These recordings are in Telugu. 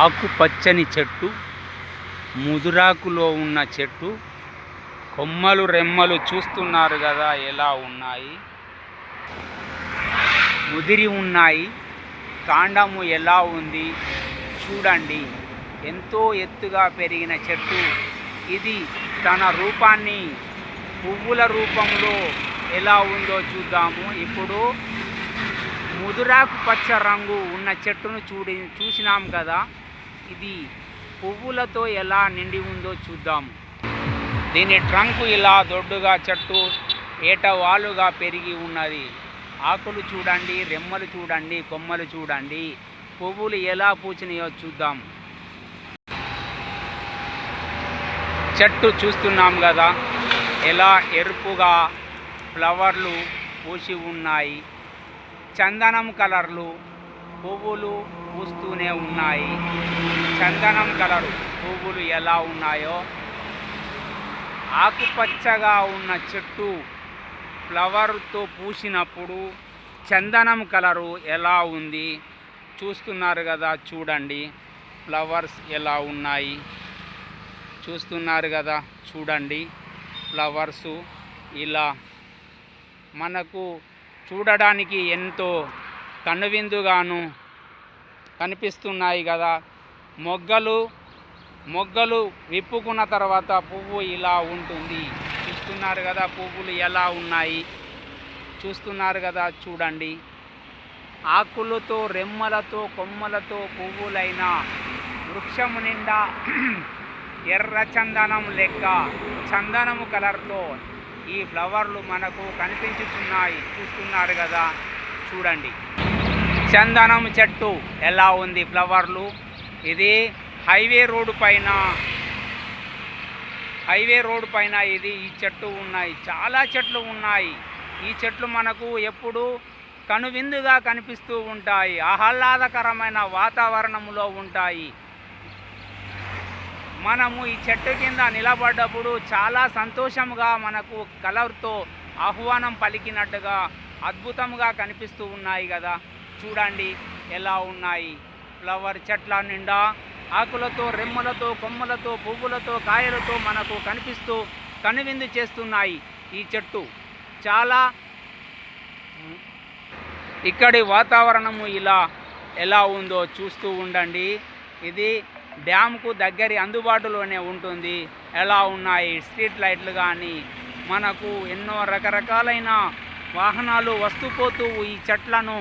ఆకుపచ్చని చెట్టు ముదురాకులో ఉన్న చెట్టు. కొమ్మలు రెమ్మలు చూస్తున్నారు కదా ఎలా ఉన్నాయి? ముదిరి ఉన్నాయి. కాండము ఎలా ఉంది? చూడండి. ఎంతో ఎత్తుగా పెరిగిన చెట్టు. ఇది తన రూపాన్ని పువ్వుల రూపంలో ఎలా ఉందో చూద్దాము. ఇప్పుడు ముదురాకు పచ్చ రంగు ఉన్న చెట్టును చూడి చూసినాం కదా. ఇది పువ్వులతో ఎలా నిండి ఉందో చూద్దాము దీని ట్రంక్ ఇలా దొడ్డుగా చెట్టు ఏటవాలుగా పెరిగి ఉన్నది. ఆకులు చూడండి రెమ్మలు చూడండి కొమ్మలు చూడండి. పువ్వులు ఎలా పూచినాయో చూద్దాం. చెట్టు చూస్తున్నాం కదా ఎలా ఎరుపుగా ఫ్లవర్లు పూసి ఉన్నాయి. చందనం కలర్లు పువ్వులు పూస్తూనే ఉన్నాయి. చందనం కలరు. పువ్వులు ఎలా ఉన్నాయో? ఆకుపచ్చగా ఉన్న చెట్టు ఫ్లవర్తో పూసినప్పుడు చందనం కలరు ఎలా ఉంది? చూస్తున్నారు కదా చూడండి. ఫ్లవర్స్ ఎలా ఉన్నాయి? చూస్తున్నారు కదా చూడండి. ఫ్లవర్స్ ఇలా మనకు చూడడానికి ఎంతో కనువిందుగాను కనిపిస్తున్నాయి కదా. మొగ్గలు మొగ్గలు విప్పుకున్న తర్వాత పువ్వు ఇలా ఉంటుంది. చూస్తున్నారు కదా పువ్వులు ఎలా ఉన్నాయి? చూస్తున్నారు కదా చూడండి. ఆకులతో రెమ్మలతో కొమ్మలతో పువ్వులైన వృక్షము నిండా ఎర్ర చందనం లెక్క చందనము కలర్తో ఈ ఫ్లవర్లు మనకు కనిపించుతున్నాయి. చూస్తున్నారు కదా చూడండి. చందనం చెట్టు ఎలా ఉంది ఫ్లవర్లు? ఇది హైవే రోడ్డు పైన. హైవే రోడ్డు పైన ఇది ఈ చెట్టు ఉన్నాయి. చాలా చెట్లు ఉన్నాయి. ఈ చెట్లు మనకు ఎప్పుడు కనువిందుగా కనిపిస్తూ ఉంటాయి. ఆహ్లాదకరమైన వాతావరణంలో ఉంటాయి. మనము ఈ చెట్టు కింద నిలబడ్డప్పుడు చాలా సంతోషంగా మనకు కలర్తో ఆహ్వానం పలికినట్టుగా అద్భుతంగా కనిపిస్తూ ఉన్నాయి కదా. చూడండి ఎలా ఉన్నాయి. ఫ్లవర్ చెట్ల నిండా ఆకులతో రెమ్మలతో కొమ్మలతో పువ్వులతో కాయలతో మనకు కనిపిస్తూ కనువిందు చేస్తున్నాయి ఈ చెట్టు. చాలా ఇక్కడి వాతావరణము ఇలా ఎలా ఉందో చూస్తూ ఉండండి. ఇది డ్యామ్కు దగ్గరి అందుబాటులోనే ఉంటుంది. ఎలా ఉన్నాయి స్ట్రీట్ లైట్లు కానీ మనకు ఎన్నో రకరకాలైన వాహనాలు వస్తుపోతూ ఈ చెట్లను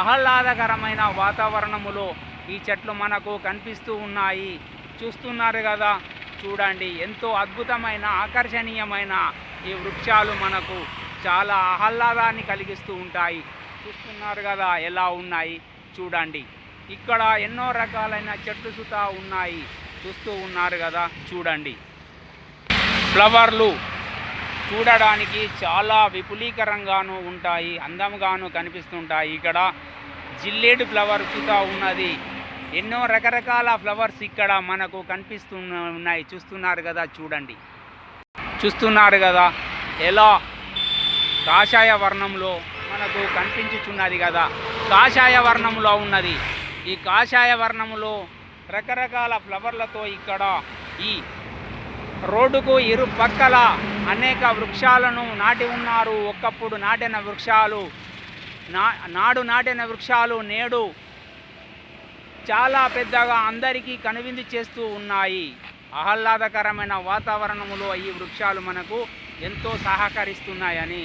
ఆహ్లాదకరమైన వాతావరణములో ఈ చెట్లు మనకు కనిపిస్తూ ఉన్నాయి. చూస్తున్నారు కదా? చూడండి ఎంతో అద్భుతమైన ఆకర్షణీయమైన ఈ వృక్షాలు మనకు చాలా ఆహ్లాదాన్ని కలిగిస్తూ ఉంటాయి. చూస్తున్నారు కదా ఎలా ఉన్నాయి? చూడండి ఇక్కడ ఎన్నో రకాలైన చెట్లు సుతా ఉన్నాయి. చూస్తూ ఉన్నారు కదా? చూడండి. ఫ్లవర్లు చూడడానికి చాలా విపులీకరంగాను ఉంటాయి అందంగాను కనిపిస్తుంటాయి. ఇక్కడ జిల్లేడు ఫ్లవర్ చూతా ఉన్నది. ఎన్నో రకరకాల ఫ్లవర్స్ ఇక్కడ మనకు కనిపిస్తూ ఉన్నాయి. చూస్తున్నారు కదా చూడండి. చూస్తున్నారు కదా ఎలా కాషాయ వర్ణంలో మనకు కనిపించుచున్నది కదా. కాషాయ వర్ణంలో ఉన్నది. ఈ కాషాయ వర్ణములో రకరకాల ఫ్లవర్లతో ఇక్కడ ఈ రోడ్డుకు ఇరు పక్కల అనేక వృక్షాలను నాటి ఉన్నారు. ఒకప్పుడు నాటిన వృక్షాలు నా నాడు నాటిన వృక్షాలు నేడు చాలా పెద్దగా అందరికీ కనువిందు చేస్తూ ఉన్నాయి. ఆహ్లాదకరమైన వాతావరణములో ఈ వృక్షాలు మనకు ఎంతో సహకరిస్తున్నాయని.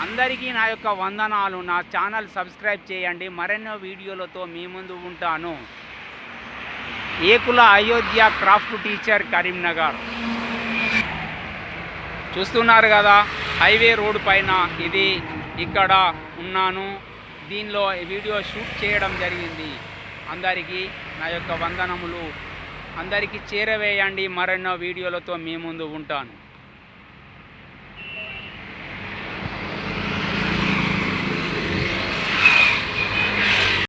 అందరికీ నా యొక్క వందనాలు. నా ఛానల్ సబ్స్క్రైబ్ చేయండి. మరెన్నో వీడియోలతో మీ ముందు ఉంటాను. Ekula Ayodhya craft teacher Karimnagar. చూస్తున్నారు కదా? హైవే రోడ్ పైన ఇది. ఇక్కడ ఉన్నాను. దీనిలో వీడియో షూట్ చేయడం జరిగింది. అందరికీ నా యొక్క వందనములు. అందరికీ చేరవేయండి. మరెన్నో వీడియోలతో మీ ముందు ఉంటాను.